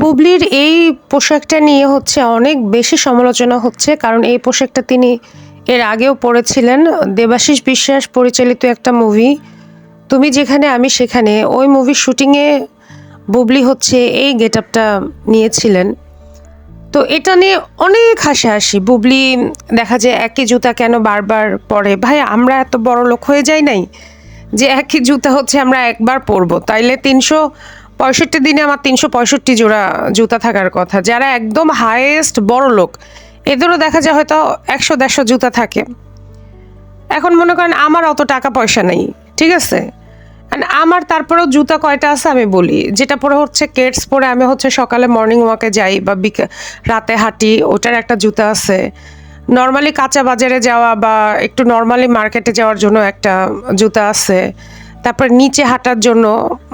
বুবলির এই পোশাকটা নিয়ে হচ্ছে অনেক বেশি সমালোচনা হচ্ছে, কারণ এই পোশাকটা তিনি এর আগেও পরেছিলেন। দেবাশিস বিশ্বাস পরিচালিত একটা মুভি তুমি যেখানে, আমি সেখানে। ওই মুভির শুটিংয়ে বুবলি হচ্ছে এই গেট আপটা নিয়েছিলেন। তো এটা নিয়ে অনেক হাসাহাসি। বুবলি দেখা যায় একই জুতা কেন বারবার পরে? ভাই, আমরা এত বড় লোক হয়ে যাই নাই যে একই জুতা হচ্ছে আমরা একবার পরবো। তাইলে তিনশো পঁয়ষট্টি দিনে আমার তিনশো পঁয়ষট্টি জোড়া জুতা থাকার কথা। যারা একদম হায়েস্ট বড় লোক, এদেরও দেখা যায় হয়তো একশো দেড়শো জুতা থাকে। এখন মনে করেন আমার অত টাকা পয়সা নেই, ঠিক আছে? আমার তারপরেও জুতা কয়টা আছে আমি বলি। যেটা পরে হচ্ছে কেটস পরে আমি হচ্ছে সকালে মর্নিং ওয়াকে যাই বা বিকা রাতে হাঁটি, ওটার একটা জুতা আছে। নর্মালি কাঁচা বাজারে যাওয়া বা একটু নর্মালি মার্কেটে যাওয়ার জন্য একটা জুতা আছে। তারপরে নিচে হাঁটার জন্য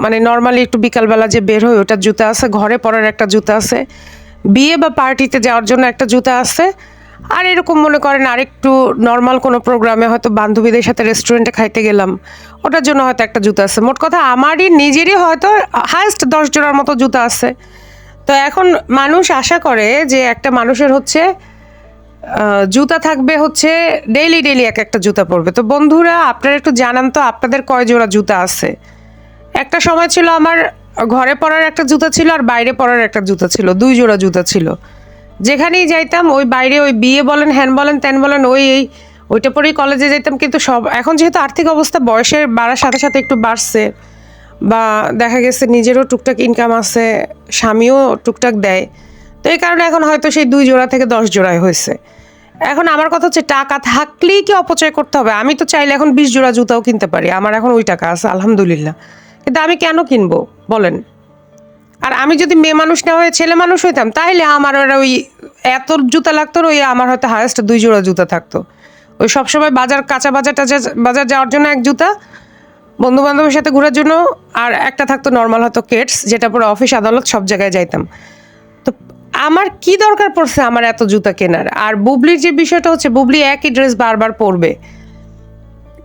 মানে নর্মালি একটু বিকালবেলা যে বের হয় ওটার জুতা আছে, ঘরে পরার একটা জুতা আছে। বিয়ে বা পার্টিতে যাওয়ার জন্য একটা জুতা আছে। আর এরকম মনে করেন আরেকটু নর্মাল কোনো প্রোগ্রামে হয়তো বান্ধবীদের সাথে রেস্টুরেন্টে খাইতে গেলাম, ওটার জন্য হয়তো একটা জুতা আছে। মোট কথা আমারই, নিজেরই হয়তো হায়েস্ট দশ জোড়ার মতো জুতা আছে। তো এখন মানুষ আশা করে যে একটা মানুষের হচ্ছে জুতা থাকবে হচ্ছে ডেইলি ডেইলি এক একটা জুতা পরবে। তো বন্ধুরা, আপনারা একটু জানান তো আপনাদের কয় জোড়া জুতা আছে? একটা সময় ছিল আমার ঘরে পরার একটা জুতা ছিল আর বাইরে পরার একটা জুতা ছিল, দুই জোড়া জুতা ছিল। যেখানেই যাইতাম, ওই বাইরে ওই বিয়ে বলেন, হ্যান বলেন, ত্যান বলেন, ওই, এই, ওইটা পরেই কলেজে যেতাম কিন্তু সব, এখন যেহেতু আর্থিক অবস্থা, বয়সের বাড়ার সাথে সাথে একটু বাড়ছে বা দেখা গেছে নিজেরও টুকটাক ইনকাম আছে, স্বামীও টুকটাক দেয়। তো এই কারণে এখন হয়তো সেই দুই জোড়া থেকে দশ জোড়ায় হয়েছে। এখন আমার কথা হচ্ছে টাকা থাকলেই কি অপচয় করতে হবে? আমি তো চাইলে এখন বিশ জোড়া জুতাও কিনতে পারি। আমার এখন ওই টাকা আছে, আলহামদুলিল্লাহ। কিন্তু আমি কেন কিনবো? বলেন। আর আমি যদি মেয়ে মানুষ না হয়ে ছেলে মানুষ হইতাম তাহলে আমার ওই এত জুতা লাগতো ওই আমার হয়তো হায়েস্ট দুই জোড়া জুতা থাকতো। ওই সবসময় বাজার, কাঁচা বাজার টাচা বাজার যাওয়ার জন্য এক জুতা বন্ধু বান্ধবের সাথে ঘোরার জন্য, আর একটা থাকতো নর্মাল হয়তো কেটস, যেটা পরে অফিস আদালত সব জায়গায় যাইতাম। আমার কি দরকার পড়ছে আমার এত জুতা কেনার? আর বুবলির যে বিষয়টা হচ্ছে, বুবলি একই ড্রেস বারবার পরবে।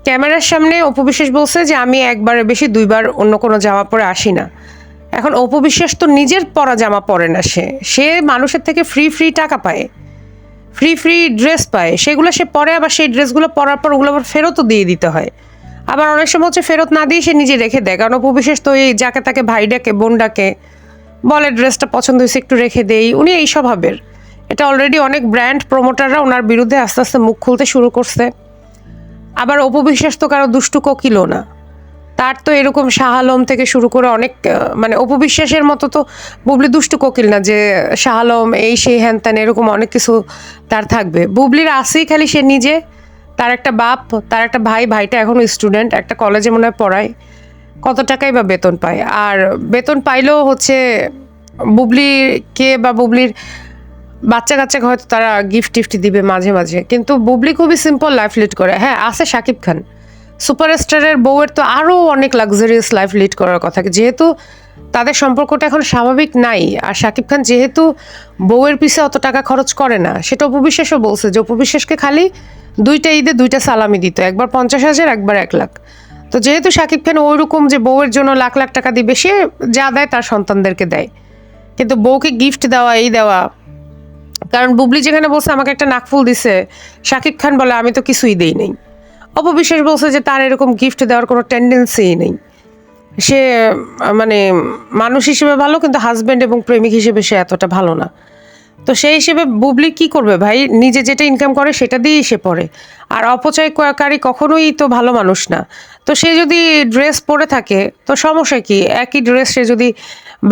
ক্যামেরার সামনে অপবিশ্বাস বলছে যে, আমি একবারে বেশি দুইবার অন্য কোনো জামা পরে আসি না। এখন অপবিশ্বাস তো নিজের পরা জামা পরে না সে। সে মানুষের থেকে ফ্রি ফ্রি টাকা পায়। ফ্রি ফ্রি ড্রেস পায়। সেগুলো সে পরে, আবার সেই ড্রেসগুলো পরার পর ওগুলো আবার ফেরতও দিয়ে দিতে হয়। আবার অনেক সময় হচ্ছে ফেরত না দিয়ে সে নিজে রেখে দেয়। কারণ অপবিশ্বাস তো এই যাকে তাকে ভাই ডাকে, বোন ডাকে বলে ড্রেসটা পছন্দ হয়েছে, একটু রেখে দেই। উনি এই স্বভাবের। এটা অলরেডি অনেক ব্র্যান্ড প্রমোটাররা ওনার বিরুদ্ধে আস্তে আস্তে মুখ খুলতে শুরু করছে। আবার অপবিশ্বাস তো কারও দুষ্টু কোকিলও না। তার তো এরকম শাহ আলম থেকে শুরু করে অনেক মানে অপবিশ্বাসের মতো তো বুবলি দুষ্টু কোকিল না যে শাহ আলম, এই সেই হ্যান ত্যান, এরকম অনেক কিছু তার থাকবে। বুবলির আসেই খালি সে নিজে, তার একটা বাপ, তার একটা ভাই, ভাইটা এখনও স্টুডেন্ট একটা কলেজে মনে হয় পড়ায়। কত টাকাই বা বেতন পায়? আর বেতন পাইলেও হচ্ছে বুবলিকে বা বুবলির বাচ্চা কাচ্চা হয়তো তারা গিফট টিফট দিবে মাঝে মাঝে। কিন্তু বুবলি খুবই সিম্পল লাইফ লিড করে। হ্যাঁ আছে শাকিব খান। সুপারস্টারের বউয়ের তো আরও অনেক লাক্সারিয়াস লাইফ লিড করার কথা। যেহেতু তাদের সম্পর্কটা এখন স্বাভাবিক নাই। আর শাকিব খান যেহেতু বউয়ের পিছে অত টাকা খরচ করে না, সেটা উপবিশ্বাসও বলছে যে উপবিশ্বাসকে খালি দুইটা ঈদে দুইটা সালামি দিত। একবার পঞ্চাশ হাজার, একবার এক লাখ। তো যেহেতু শাকিব খান ওইরকম যে বউয়ের জন্য লাখ লাখ টাকা দিবে সে যা দেয় তার সন্তানদেরকে দেয়। কিন্তু বউকে গিফট দেওয়া, এই দেওয়া, কারণ বুবলি যেখানে বলছে আমাকে একটা নাকফুল দিছে, শাকিব খান বলে আমি তো কিছুই দেই নেই। অপবিশ্বাস বলছে যে তার এরকম গিফট দেওয়ার কোনো টেন্ডেন্সিই নেই। সে মানে মানুষ হিসেবে ভালো কিন্তু হাজব্যান্ড এবং প্রেমিক হিসেবে সে এতটা ভালো না। তো সেই হিসেবে বুবলি কি করবে ভাই? নিজে যেটা ইনকাম করে সেটা দিয়েই সে পড়ে। আর অপচয়কারী কখনোই তো ভালো মানুষ না। তো সে যদি ড্রেস পরে থাকে, তো সমস্যা কি? একই ড্রেস সে যদি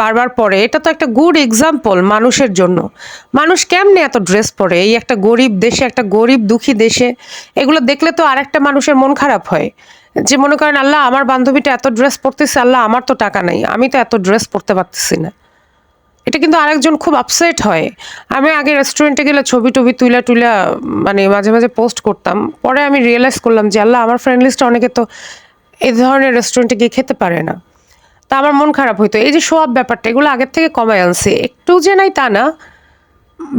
বারবার পরে, এটা তো একটা গুড এক্সাম্পল মানুষের জন্য। মানুষ কেমনে এত ড্রেস পরে? এই একটা গরিব দেশে, একটা গরিব দুঃখী দেশে, এগুলো দেখলে তো আর একটা মানুষের মন খারাপ হয়। যে মনে করেন, আল্লাহ, আমার বান্ধবীটা এত ড্রেস পরতেছে, আল্লাহ, আমার তো টাকা নাই, আমি তো এত ড্রেস পরতে পারতেছি না। এটা কিন্তু আরেকজন খুব আপসেট হয়। আমি আগে রেস্টুরেন্টে গেলে ছবি টবি তুলা টুলা মানে মাঝে মাঝে পোস্ট করতাম। পরে আমি রিয়েলাইজ করলাম যে, আল্লাহ, আমার ফ্রেন্ড লিস্টে অনেকে তো এই ধরনের রেস্টুরেন্টে গিয়ে খেতে পারে না। তা আমার মন খারাপ হইতো। এই যে সোয়াব ব্যাপারটা, এগুলো আগের থেকে কমায় আনছে। একটু যে নাই তা না।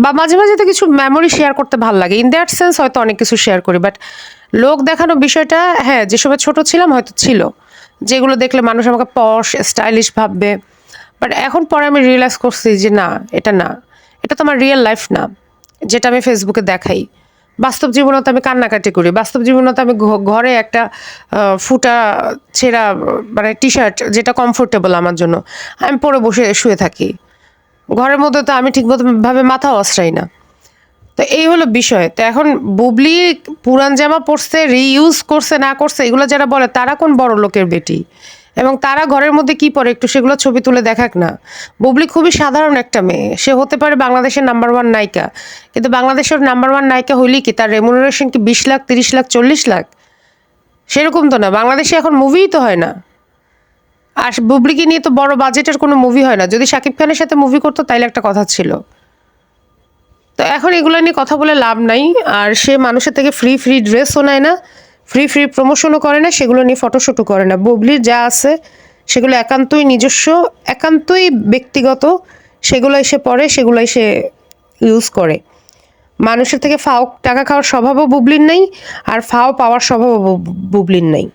বা মাঝে মাঝে তো কিছু মেমোরি শেয়ার করতে ভালো লাগে। ইন দ্যাট সেন্স হয়তো অনেক কিছু শেয়ার করি বাট লোক দেখানো বিষয়টা হ্যাঁ যে সময় ছোট ছিলাম হয়তো ছিল। যেগুলো দেখলে মানুষ আমাকে পশ স্টাইলিশ ভাববে। বাট এখন পরে আমি রিয়েলাইজ করছি যে না, এটা না। এটা তো আমার রিয়েল লাইফ না, যেটা আমি ফেসবুকে দেখাই। বাস্তব জীবনে তো আমি কান্নাকাটি করি। বাস্তব জীবনে তো আমি ঘরে একটা ফুটা, ছেঁড়া মানে টি শার্ট যেটা কমফোর্টেবল আমার জন্য, আমি পরে বসে শুয়ে থাকি। ঘরের মধ্যে তো আমি ঠিকমতো ভাবে মাথাও আশ্রাই না। তো এই হলো বিষয়। তো এখন বুবলি পুরান জামা পরছে রিইউজ করছে, না করছে, এগুলো যারা বলে তারা কোন বড় লোকের বেটি? এবং তারা ঘরের মধ্যে কি পরে একটু সেগুলো ছবি তুলে দেখাক না। বুবলি খুবই সাধারণ একটা মেয়ে। সে হতে পারে বাংলাদেশের নাম্বার ওয়ান নায়িকা। কিন্তু বাংলাদেশের নাম্বার ওয়ান নায়িকা হইলেই কি তার রেমুনারেশন কি বিশ লাখ, তিরিশ লাখ, চল্লিশ লাখ? সেরকম তো না। বাংলাদেশে এখন মুভিই তো হয় না। আর বুবলিকে নিয়ে তো বড় বাজেটের কোনো মুভি হয় না। যদি শাকিব খানের সাথে মুভি করতো, তাইলে একটা কথা ছিল। তো এখন এগুলো নিয়ে কথা বলে লাভ নাই। আর সে মানুষের থেকে ফ্রি ফ্রি ড্রেসও নেয় না। ফ্রি ফ্রি প্রমোশনও করে না, সেগুলো নিয়ে ফটোশ্যুটও করে না। বুবলির যা আছে, সেগুলো একান্তই নিজস্ব, একান্তই ব্যক্তিগত সেগুলো এসে পড়ে সেগুলো এসে ইউজ করে। মানুষের থেকে ফাও, টাকা খাওয়ার স্বভাবও বুবলির নেই, আর ফাও পাওয়ার স্বভাবও বুবলির নেই।